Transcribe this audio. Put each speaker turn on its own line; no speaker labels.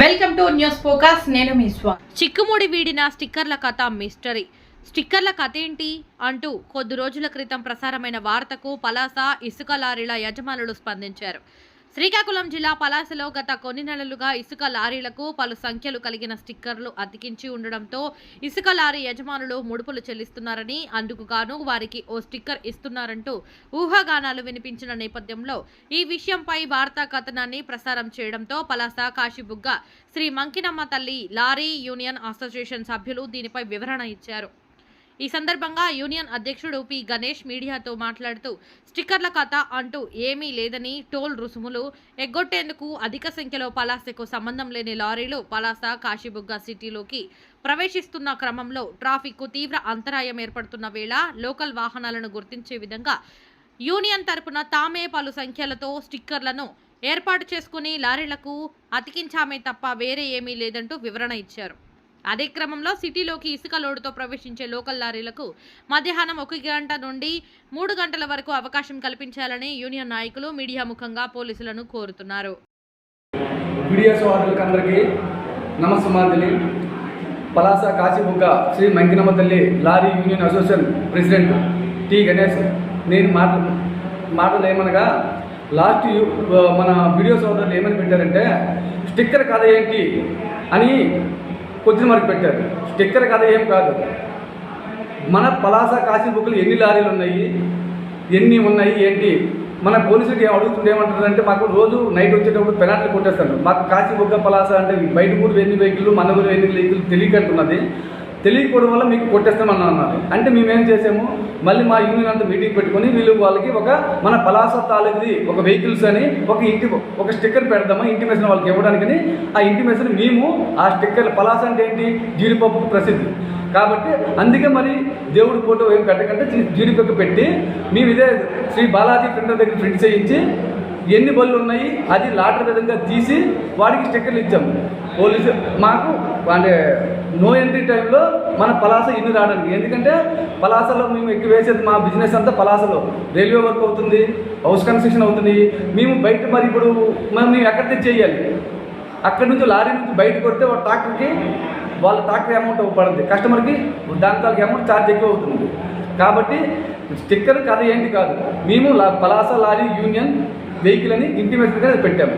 Welcome to news focus నేను మీ
చిక్కుముడి వీడిన స్టిక్కర్ల కథ మిస్టరీ. స్టిక్కర్ల కథ ఏంటి అంటూ కొద్ది రోజుల క్రితం ప్రసారమైన వార్తకు పలాస ఇసుక లారీల యజమానులు స్పందించారు. శ్రీకాకుళం జిల్లా పలాసలో గత కొన్ని నెలలుగా ఇసుక లారీలకు పలు సంఖ్యలు కలిగిన స్టిక్కర్లు అతికించి ఉండడంతో ఇసుక లారీ యజమానులు ముడుపులు చెల్లిస్తున్నారని అందుకు గాను వారికి ఓ స్టిక్కర్ ఇస్తున్నారంటూ ఊహాగానాలు వినిపించిన నేపథ్యంలో ఈ విషయంపై వార్తా కథనాన్ని ప్రసారం చేయడంతో పలాస కాశీబుగ్గ శ్రీ మంకినమ్మ తల్లి లారీ యూనియన్ అసోసియేషన్ సభ్యులు దీనిపై వివరణ ఇచ్చారు. ఈ సందర్భంగా యూనియన్ అధ్యక్షుడు పి. గణేష్ మీడియాతో మాట్లాడుతూ స్టిక్కర్ల కథ అంటూ ఏమీ లేదని టోల్ రుసుములు ఎగ్గొట్టేందుకు అధిక సంఖ్యలో పలాసకు సంబంధం లేని లారీలు పలాస కాశీబుగ్గ సిటీలోకి ప్రవేశిస్తున్న క్రమంలో ట్రాఫిక్కు తీవ్ర అంతరాయం ఏర్పడుతున్న వేళ లోకల్ వాహనాలను గుర్తించే విధంగా యూనియన్ తరపున తామే పలు సంఖ్యలతో స్టిక్కర్లను ఏర్పాటు చేసుకుని లారీలకు అతికించామే తప్ప వేరే ఏమీ లేదంటూ వివరణ ఇచ్చారు. అదే క్రమంలో సిటీలోకి ఇసుక లోడుతో ప్రవేశించే లోకల్ లారీలకు మధ్యాహ్నం ఒక గంట నుండి మూడు గంటల వరకు అవకాశం కల్పించాలని యూనియన్ నాయకులు మీడియా ముఖంగా పోలీసులను కోరుతున్నారు.
అందరికీ పలాస కాశీబుగ్గ శ్రీ మంకినమ్మ తల్లి lorry union association president T Ganesh నేను మాట మాటలు ఏమనగా లాస్ట్ మన వీడియో సోదరులు ఏమని పెట్టారంటే స్టిక్కర్ కథ ఏంటి అని క్వశ్చన్ మార్క్ పెట్టారు. స్టిక్కర్ కథ ఏం కాదు. మన పలాస కాశీ బుక్లు ఎన్ని లారీలు ఉన్నాయి? ఎన్ని ఉన్నాయి? ఏంటి? మన పోలీసులకి ఏం ఏమంటారంటే మాకు రోజు నైట్ వచ్చేటప్పుడు పెనాల్టీ కొట్టేస్తారు. మాకు కాశీ బుగ్గ పలాస అంటే బయట ఊరు ఎన్ని వెహికల్ మన ఊరు ఎన్ని వెహికల్ తెలియకంటున్నది తెలియకపోవడం వల్ల మీకు కొట్టేస్తామని అన్నారు. అంటే మేమేం చేసాము? మళ్ళీ మా యూనియన్ అంతా మీటింగ్ పెట్టుకొని వీళ్ళు వాళ్ళకి ఒక మన పలాస తాలూకుది ఒక వెహికల్స్ అని ఒక ఇంటి ఒక స్టిక్కర్ పెడదామా ఇంటిమేషన్ వాళ్ళకి ఇవ్వడానికని. ఆ ఇంటిమేషన్ మేము ఆ స్టిక్కర్ పలాస అంటే ఏంటి? జీడిపప్పు ప్రసిద్ధి. కాబట్టి అందుకే మరి దేవుడి ఫోటో ఏం పెట్టకంటే జీడిపప్పు పెట్టి మేము ఇదే శ్రీ బాలాజీ ప్రింటర్ దగ్గర ప్రింట్ చేయించి ఎన్ని బళ్ళు ఉన్నాయి అది లాటర్ విధంగా తీసి వాడికి స్టిక్కర్లు ఇచ్చాము. పోలీసు మాకు అంటే నో ఎంట్రీ టైంలో మన పలాస ఇన్ని రావడానికి. ఎందుకంటే పలాసలో మేము ఎక్కువ వేసేది మా బిజినెస్ అంతా పలాసలో. రైల్వే వర్క్ అవుతుంది హౌస్ కన్స్ట్రక్షన్ అవుతుంది. మేము బయట మరి ఇప్పుడు మనం మేము ఎక్కడ తెచ్చి చేయాలి అక్కడి నుంచి లారీ నుంచి బయట కొడితే ఒక ట్రాక్టర్కి వాళ్ళ ట్రాక్టర్ అమౌంట్ పడుతుంది కస్టమర్కి దాని తాలూకు అమౌంట్ ఛార్జ్ ఎక్కువ అవుతుంది. కాబట్టి స్టిక్కర్ కథ ఏంటి కాదు. మేము పలాస లారీ యూనియన్ వెహికల్ అని ఇంటిమేషన్గా పెట్టాము.